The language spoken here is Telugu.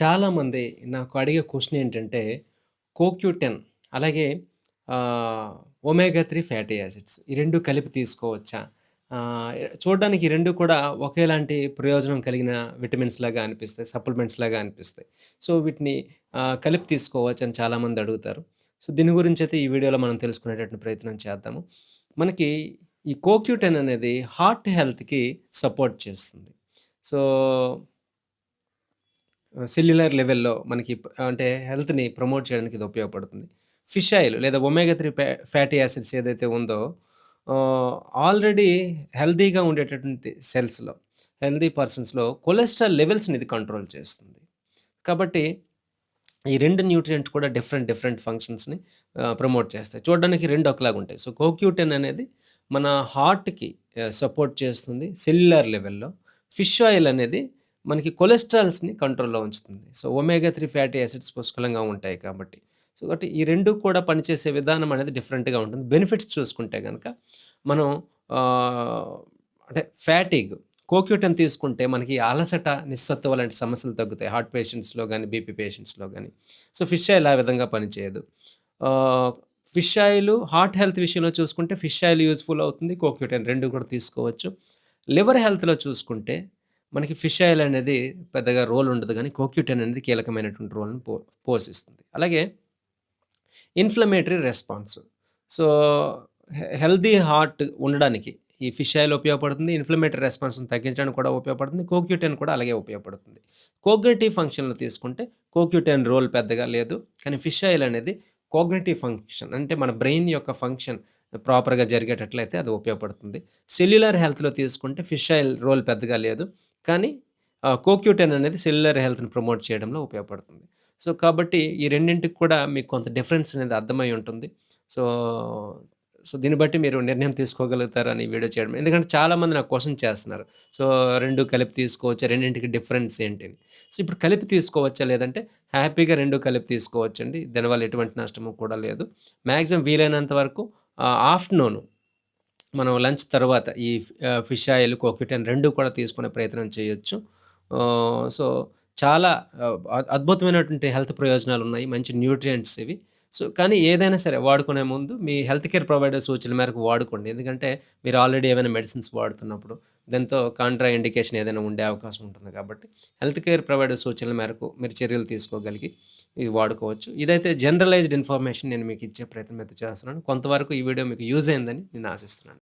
చాలామంది నాకు అడిగే క్వశ్చన్ ఏంటంటే కోక్యూటెన్ అలాగే ఒమేగా త్రీ ఫ్యాటీ యాసిడ్స్ ఈ రెండు కలిపి తీసుకోవచ్చా? చూడడానికి ఈ 2 కూడా ఒకేలాంటి ప్రయోజనం కలిగిన విటమిన్స్ లాగా అనిపిస్తాయి. సప్లిమెంట్స్ లాగా అనిపిస్తాయి. సో, వీటిని కలిపి తీసుకోవచ్చు అని చాలామంది అడుగుతారు. సో, దీని గురించి అయితే ఈ వీడియోలో మనం తెలుసుకునేటటువంటి ప్రయత్నం చేద్దాము. మనకి ఈ కోక్యూటెన్ అనేది హార్ట్ హెల్త్‌కి సపోర్ట్ చేస్తుంది. సో సెల్యులర్ లెవెల్‌లో మనకి అంటే హెల్త్‌ని ప్రమోట్ చేయడానికి ఇది ఉపయోగపడుతుంది. ఫిష్ ఆయిల్ లేదా ఒమేగా త్రీ ఫ్యాటీ యాసిడ్స్ ఏదైతే ఉందో ఆల్రెడీ హెల్తీగా ఉండేటటువంటి సెల్స్‌లో, హెల్తీ పర్సన్స్‌లో కొలెస్ట్రాల్ లెవెల్స్‌ని ఇది కంట్రోల్ చేస్తుంది. కాబట్టి ఈ రెండు న్యూట్రియంట్ కూడా డిఫరెంట్, డిఫరెంట్ ఫంక్షన్స్‌ని ప్రమోట్ చేస్తాయి. చూడడానికి రెండు ఒకలాగా ఉంటాయి. సో, కోక్యూటెన్ అనేది మన హార్ట్‌కి సపోర్ట్ చేస్తుంది సెల్యులర్ లెవెల్‌లో. ఫిష్ ఆయిల్ అనేది మనకి కొలెస్ట్రాల్స్‌ని కంట్రోల్‌లో ఉంచుతుంది. So, omega three fatty acids పుష్కలంగా ఉంటాయి కాబట్టి. సో, కాబట్టి ఈ రెండు కూడా పనిచేసే విధానం అనేది డిఫరెంట్‌గా ఉంటుంది. బెనిఫిట్స్ చూసుకుంటే కనుక మనం అంటే ఫ్యాటీగ్ కోక్యూటన్ తీసుకుంటే మనకి అలసట, నిస్సత్వ లాంటి సమస్యలు తగ్గుతాయి. హార్ట్ పేషెంట్స్‌లో కానీ బీపీ పేషెంట్స్‌లో కానీ సో, ఫిష్ ఆయిల్ ఆ విధంగా పనిచేయదు. ఫిష్ ఆయిల్ హార్ట్ హెల్త్ విషయంలో చూసుకుంటే ఫిష్ ఆయిల్ యూజ్‌ఫుల్ అవుతుంది. కోక్యూటన్ రెండు కూడా తీసుకోవచ్చు. లివర్ హెల్త్‌లో చూసుకుంటే మనకి ఫిష్ ఆయిల్ అనేది పెద్దగా రోల్ ఉండదు కానీ కోక్యూటెన్ అనేది కీలకమైనటువంటి రోల్‌ని పో పోషిస్తుంది. అలాగే ఇన్‌ఫ్లమేటరీ రెస్పాన్స్. సో, హె హార్ట్ ఉండడానికి ఈ ఫిష్ ఆయిల్ ఉపయోగపడుతుంది. ఇన్‌ఫ్లమేటరీ రెస్పాన్స్‌ని తగ్గించడానికి కూడా ఉపయోగపడుతుంది. కోక్యూటెన్ కూడా అలాగే ఉపయోగపడుతుంది. కోగ్నేటివ్ ఫంక్షన్‌లో తీసుకుంటే కోక్యూటెన్ రోల్ పెద్దగా లేదు. కానీ ఫిష్ ఆయిల్ అనేది కోగ్నేటివ్ ఫంక్షన్ అంటే మన బ్రెయిన్ యొక్క ఫంక్షన్ ప్రాపర్‌గా జరిగేటట్లయితే అది ఉపయోగపడుతుంది. సెల్యులర్ హెల్త్‌లో తీసుకుంటే ఫిష్ ఆయిల్ రోల్ పెద్దగా లేదు. కానీ కోక్యూటెన్ అనేది సెల్యులర్ హెల్త్‌ని ప్రమోట్ చేయడంలో ఉపయోగపడుతుంది. సో, కాబట్టి ఈ రెండింటికి కూడా మీకు కొంత డిఫరెన్స్ అనేది అర్థమై ఉంటుంది. సో, సో, దీన్ని బట్టి మీరు నిర్ణయం తీసుకోగలుగుతారని వీడియో చేయడం. ఎందుకంటే చాలామంది నాకు క్వశ్చన్ చేస్తున్నారు. సో, రెండు కలిపి తీసుకోవచ్చా? రెండింటికి డిఫరెన్స్ ఏంటి అని. సో, ఇప్పుడు కలిపి తీసుకోవచ్చా? లేదంటే హ్యాపీగా రెండు కలిపి తీసుకోవచ్చండి. దానివల్ల ఎటువంటి నష్టము కూడా లేదు. మ్యాక్సిమం వీలైనంత వరకు ఆఫ్టర్‌నూన్ మనం లంచ్ తర్వాత ఈ ఫిష్ ఆయిల్, కోక్యూటైన్ రెండు కూడా తీసుకునే ప్రయత్నం చేయొచ్చు. సో, చాలా అద్భుతమైనటువంటి హెల్త్ ప్రయోజనాలు ఉన్నాయి మంచి న్యూట్రియంట్స్ ఇవి. సో, కానీ ఏదైనా సరే వాడుకునే ముందు మీ హెల్త్ కేర్ ప్రొవైడర్ సూచనల మేరకు వాడుకోండి. ఎందుకంటే మీరు ఆల్రెడీ ఏమైనా మెడిసిన్స్ వాడుతున్నప్పుడు దాంతో కాంట్రా ఇండికేషన్ ఏదైనా ఉండే అవకాశం ఉంటుంది కాబట్టి హెల్త్ కేర్ ప్రొవైడర్ సూచనల మేరకు మీరు చర్యలు తీసుకోగలిగి ఇది వాడుకోవచ్చు. ఇదైతే జనరలైజ్డ్ ఇన్ఫర్మేషన్ నేను మీకు ఇచ్చే ప్రయత్నం అయితే చేస్తున్నాను. కొంతవరకు ఈ వీడియో మీకు యూజ్ అయిందని నేను ఆశిస్తున్నాను.